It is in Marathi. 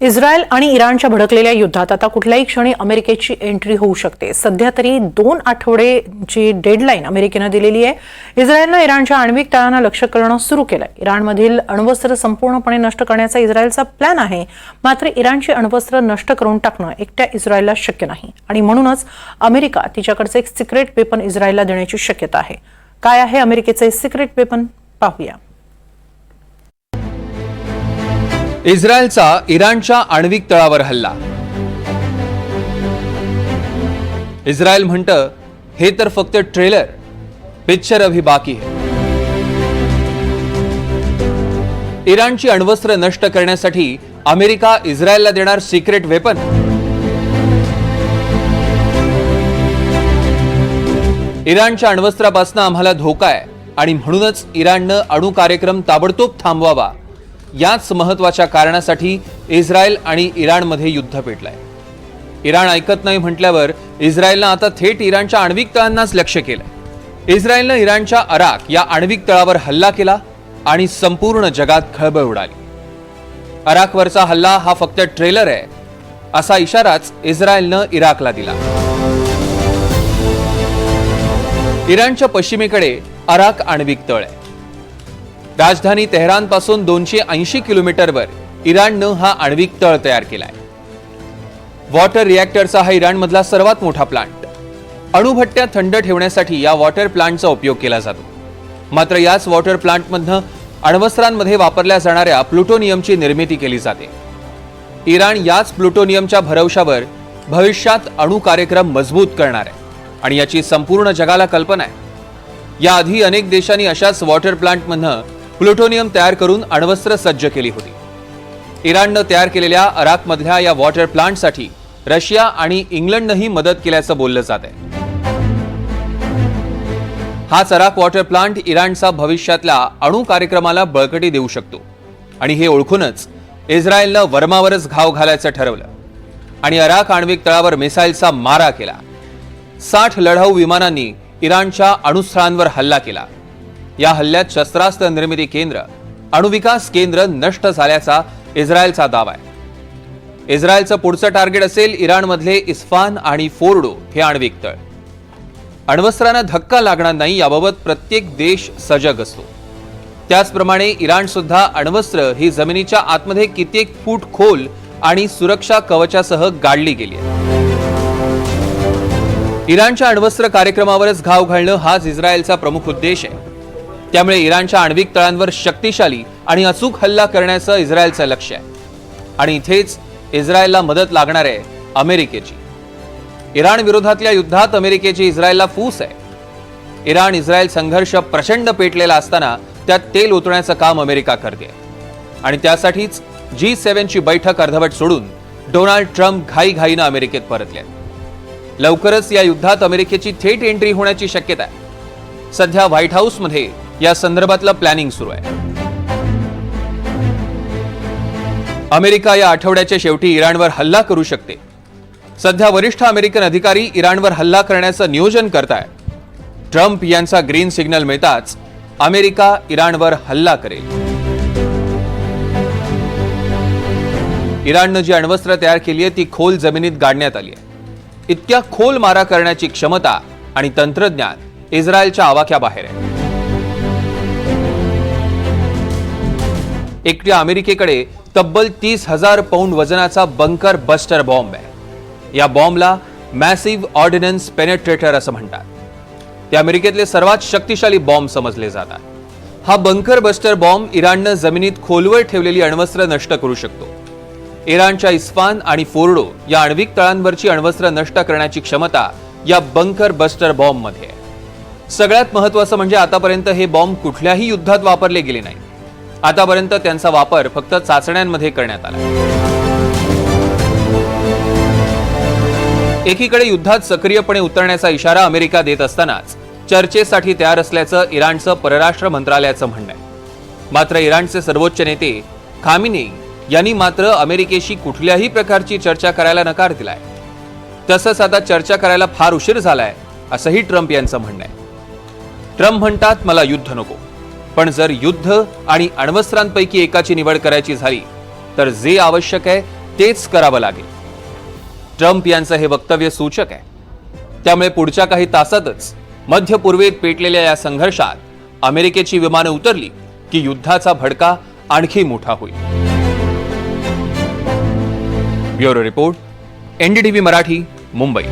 इस्रायल आणि इराणच्या भडकलेल्या युद्धात आता कुठल्याही क्षणी अमेरिकेची एंट्री होऊ शकते. सध्या तरी दोन आठवडेची डेडलाईन अमेरिकेनं दिलेली आहे. इस्रायलनं इराणच्या आण्विक तळांना लक्ष करणं सुरू केलंय. इराणमधील अण्वस्त्र संपूर्णपणे नष्ट करण्याचा इस्रायलचा प्लॅन आहे. मात्र इराणची अण्वस्त्र नष्ट करून टाकणं एकट्या इस्रायलला शक्य नाही. आणि म्हणूनच अमेरिका तिच्याकडचं एक सिक्रेट वेपन इस्रायलला देण्याची शक्यता आहे. काय आहे अमेरिकेचे सिक्रेट वेपन पाहूया. इस्रायलचा इराणच्या आण्विक तळावर हल्ला. इस्रायल म्हणतं हे तर फक्त ट्रेलर पिक्चर अभी बाकी है. इराणची अण्वस्त्र नष्ट करण्यासाठी अमेरिका इस्रायलला देणार सिक्रेट वेपन इराणच्या अण्वस्त्रापासून आम्हाला धोका आहे आणि म्हणूनच इराणनं अणु कार्यक्रम ताबडतोब थांबवावा. याच महत्त्वाच्या कारणासाठी इस्रायल आणि इराणमध्ये युद्ध पेटलंय. इराण ऐकत नाही म्हटल्यावर इस्रायलनं आता थेट इराणच्या आण्विक तळांनाच लक्ष केलंय. इस्रायलनं इराणच्या अराक या आण्विक तळावर हल्ला केला आणि संपूर्ण जगात खळबळ उडाली. अराकवरचा हल्ला हा फक्त ट्रेलर आहे असा इशाराच इस्रायलनं इराकला दिला. इराणच्या पश्चिमेकडे अराक आण्विक तळ आहे. राजधानी तेहरानपासून दोनशे ऐंशी किलोमीटरवर इराणनं हा आण्विक तळ तयार केलाय. वॉटर रिॲक्टरचा हा इराणमधला सर्वात मोठा प्लांट. अणुभट्ट्या थंड ठेवण्यासाठी या वॉटर प्लांटचा उपयोग केला जातो. मात्र याच वॉटर प्लांटमधनं अण्वस्त्रांमध्ये वापरल्या जाणाऱ्या प्लुटोनियमची निर्मिती केली जाते. इराण याच प्लुटोनियमच्या भरवशावर भविष्यात अणु कार्यक्रम मजबूत करणार आहे आणि याची संपूर्ण जगाला कल्पना आहे. याआधी अनेक देशांनी अशाच वॉटर प्लांटमधनं प्लुटोनियम तयार करून अण्वस्त्र सज्ज केली होती. इराणनं तयार केलेल्या अराकमधल्या या वॉटर प्लांटसाठी रशिया आणि इंग्लंडनंही मदत केल्याचं बोललं जात आहे हा चराक वॉटर प्लांट इराणचा भविष्यातल्या अणु कार्यक्रमाला बळकटी देऊ शकतो. आणि हे ओळखूनच इस्रायलनं वर्मावरच घाव घालायचं ठरवलं. आणि अराक आण्विक तळावर मिसाईलचा मारा केला. साठ लढाऊ विमानांनी इराणच्या अणुस्थळांवर हल्ला केला. या हल्ल्यात शस्त्रास्त्र निर्मिती केंद्र अणुविकास केंद्र नष्ट झाल्याचा इस्रायलचा दावा आहे. इस्रायलचं पुढचं टार्गेट असेल इराणमधले इस्फान आणि फोर्डो हे आण्विक तळ. अण्वस्त्रांना धक्का लागणार नाही याबाबत प्रत्येक देश सजग असतो. त्याचप्रमाणे इराण सुद्धा अण्वस्त्र ही जमिनीच्या आतमध्ये कित्येक फूट खोल आणि सुरक्षा कवचासह गाडली गेली आहे. इराणच्या अण्वस्त्र कार्यक्रमावरच घाव घालणं हाच इस्रायलचा प्रमुख उद्देश आहे. त्यामुळे इराणच्या आण्विक तळांवर शक्तिशाली आणि अचूक हल्ला करण्याचं इस्रायलचं लक्ष आहे. आणि इथेच इस्रायलला मदत लागणार आहे अमेरिकेची. इराण विरोधातल्या युद्धात अमेरिकेची इस्रायलला फूस आहे. इराण इस्रायल संघर्ष प्रचंड पेटलेला असताना त्यात तेल ओतण्याचं काम अमेरिका करते. आणि त्यासाठीच जी सेव्हनची बैठक अर्धवट सोडून डोनाल्ड ट्रम्प घाईघाईनं अमेरिकेत परतले. लवकरच या युद्धात अमेरिकेची थेट एंट्री होण्याची शक्यता आहे. सध्या व्हाईट हाऊसमध्ये या संदर्भातलं प्लॅनिंग सुरू आहे. अमेरिका या आठवड्याच्या शेवटी इराणवर हल्ला करू शकते. सध्या वरिष्ठ अमेरिकन अधिकारी इराणवर हल्ला करण्याचं नियोजन करतायत. ट्रम्प यांचा ग्रीन सिग्नल मिळताच अमेरिका इराणवर हल्ला करेल. इराणनं जी अण्वस्त्र तयार केली आहे ती खोल जमिनीत गाडण्यात आली आहे इतक्या खोल मारा करण्याची क्षमता आणि तंत्रज्ञान इस्रायलच्या आवाक्याबाहेर आहे. एकट्या अमेरिकेकडे तब्बल तीस हजार पौंड वजनाचा बंकर बस्टर बॉम्ब आहे. या बॉम्बला मॅसिव्ह ऑर्डिनन्स पेनेट्रेटर असं म्हणतात. ते अमेरिकेतले सर्वात शक्तिशाली बॉम्ब समजले जातात. हा बंकर बस्टर बॉम्ब इराणनं जमिनीत खोलवर ठेवलेली अण्वस्त्र नष्ट करू शकतो. इराणच्या इस्फान आणि फोर्डो या आण्विक तळांवरची अण्वस्त्र नष्ट करण्याची क्षमता या बंकर बस्टर बॉम्बमध्ये आहे. सगळ्यात महत्वाचं म्हणजे आतापर्यंत हे बॉम्ब कुठल्याही युद्धात वापरले गेले नाही आतापर्यंत त्यांचा वापर फक्त चाचण्यांमध्ये करण्यात आला. एकीकडे युद्धात सक्रियपणे उतरण्याचा इशारा अमेरिका देत असतानाच चर्चेसाठी तयार असल्याचं इराणचं परराष्ट्र मंत्रालयाचं म्हणणं आहे. मात्र इराणचे सर्वोच्च नेते खामिनी यांनी मात्र अमेरिकेशी कुठल्याही प्रकारची चर्चा करायला नकार दिलाय. तसंच आता चर्चा करायला फार उशीर झालाय असंही ट्रम्प यांचं म्हणणं आहे. ट्रम्प म्हणतात मला युद्ध नको. पण जर युद्ध आणि अण्वस्त्रांपैकी एकाची निवड करायची झाली तर जे आवश्यक आहे तेच करावं लागेल. ट्रम्प यांचं हे वक्तव्य सूचक आहे. त्यामुळे पुढच्या काही तासातच मध्य पूर्वेत पेटलेल्या या संघर्षात अमेरिकेची विमानं उतरली की युद्धाचा भडका आणखी मोठा होईल. Bureau report NDTV Marathi Mumbai.